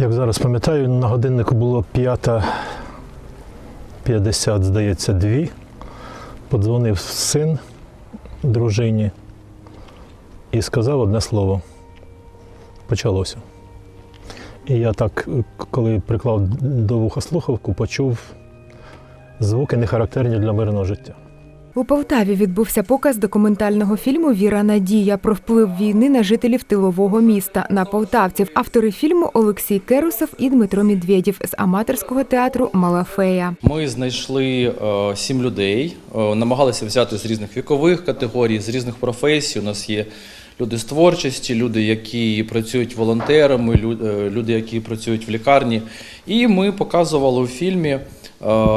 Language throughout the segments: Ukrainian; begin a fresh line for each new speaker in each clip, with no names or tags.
Як зараз пам'ятаю, на годиннику було 5.50, здається, дві. Подзвонив син дружині і сказав одне слово. Почалося. І я так, коли приклав до вуха слухавку, почув звуки не характерні для мирного життя.
У Полтаві відбувся показ документального фільму Віра Надія про вплив війни на жителів тилового міста на полтавців. Автори фільму Олексій Керусов і Дмитро Медведєв з аматорського театру Малафея.
Ми знайшли е, сім людей, е, намагалися взяти з різних вікових категорій, з різних професій. У нас є люди з творчості, люди, які працюють волонтерами, е, люди, які працюють в лікарні. І ми показували у фільмі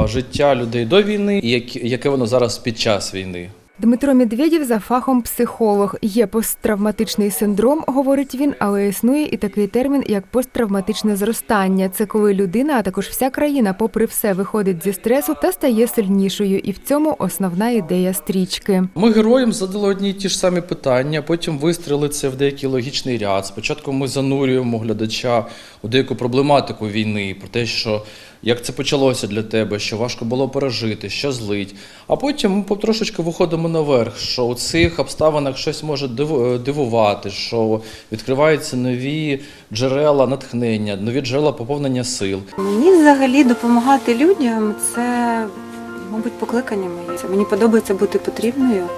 життя людей до війни і яке воно зараз під час війни.
Дмитро Медведєв за фахом психолог. Є посттравматичний синдром, говорить він, але існує і такий термін, як посттравматичне зростання. Це коли людина, а також вся країна, попри все, виходить зі стресу та стає сильнішою. І в цьому основна ідея стрічки.
Ми героям задали одні й ті ж самі питання, потім вистріли це в деякий логічний ряд. Спочатку ми занурюємо глядача у деяку проблематику війни, про те, що як це почалося для тебе, що важко було пережити, що злить. А потім ми потрошечки виходимо наверх, що у цих обставинах щось може е, дивувати, що відкриваються нові джерела натхнення, нові джерела поповнення сил.
Мені взагалі допомагати людям це, мабуть, покликання моє. Мені подобається бути потрібною.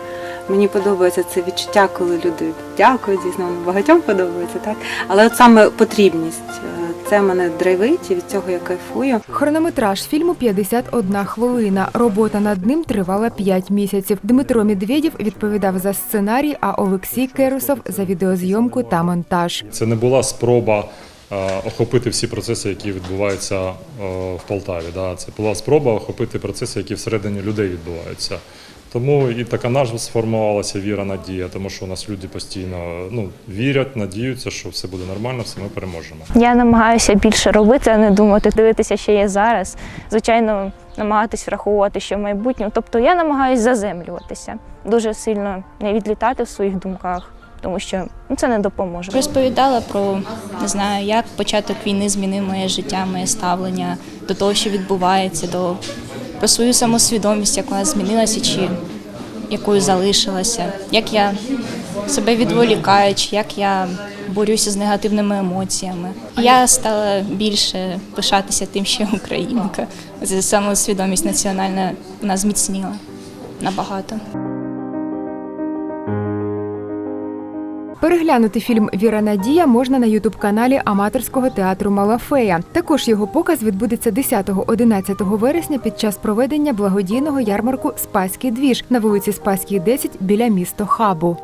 Мені подобається це відчуття, коли люди дякують, воно багатьом подобається, так? Але от саме потрібність е, це мене драйвить і від цього я кайфую.
Хронометраж фільму 51 хвилина. Робота над ним тривала 5 місяців. Дмитро Медведєв відповідав за сценарій, а Олексій Керусов за відеозйомку та монтаж.
Це не була спроба е, охопити всі процеси, які відбуваються е, в Полтаві. Да? Це була спроба охопити процеси, які всередині людей відбуваються. Тому і така назва сформувалася віра, надія, тому що у нас люди постійно ну, вірять, надіються, що все буде нормально, все ми переможемо.
Я намагаюся більше робити, а не думати, дивитися, що є зараз. Звичайно, намагатись враховувати, що в майбутньому. Тобто я намагаюся заземлюватися, дуже сильно не відлітати в своїх думках, тому що ну, це не допоможе.
Розповідала про не знаю, як початок війни змінив моє життя, моє ставлення до того, що відбувається, до про свою самосвідомість, як вона змінилася чи якою залишилася, як я себе відволікаю, чи як я борюся з негативними емоціями. Я стала більше пишатися тим, що я українка. Самосвідомість національна вона зміцніла набагато.
Переглянути фільм Віра Надія можна на ютуб-каналі аматорського театру Малафея. Також його показ відбудеться 10-11 вересня під час проведення благодійного ярмарку Спаський двіж на вулиці Спаській 10 біля міста Хабу.